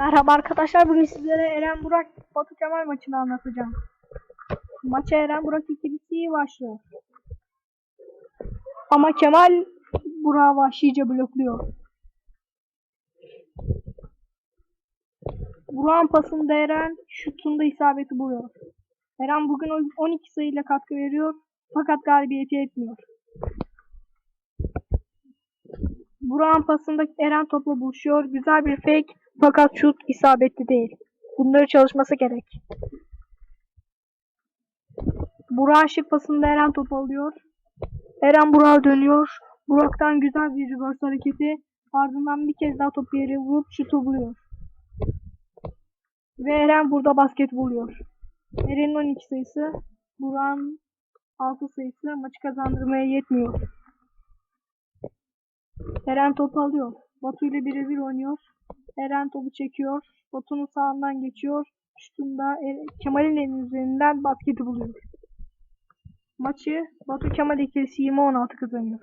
Merhaba arkadaşlar bugün sizlere Eren Burak Batu Kemal maçını anlatacağım. Maça Eren Burak ikilisi başlıyor. Ama Kemal Burak'ı vahşice blokluyor. Burak'ın pasında Eren şutunda isabeti buluyor. Eren bugün 12 sayıyla katkı veriyor fakat galibiyeti etmiyor. Burak'ın pasında Eren topla buluşuyor. Güzel bir fake fakat şut isabetli değil. Bunları çalışması gerek. Burak'ın şık pasında Eren top alıyor. Eren Burak'a dönüyor. Burak'tan güzel bir reverse hareketi. Ardından bir kez daha topu yere vurup şutu buluyor. Ve Eren burada basket buluyor. Eren'in 12 sayısı, Burak'ın 6 sayısı maçı kazandırmaya yetmiyor. Eren topu alıyor. Batu ile birebir oynuyor. Eren topu çekiyor. Batu'nun sağından geçiyor. Şutunda Kemal'in elinin üzerinden basketi buluyor. Maçı Batu Kemal ikilisi 20-16 kazanıyor.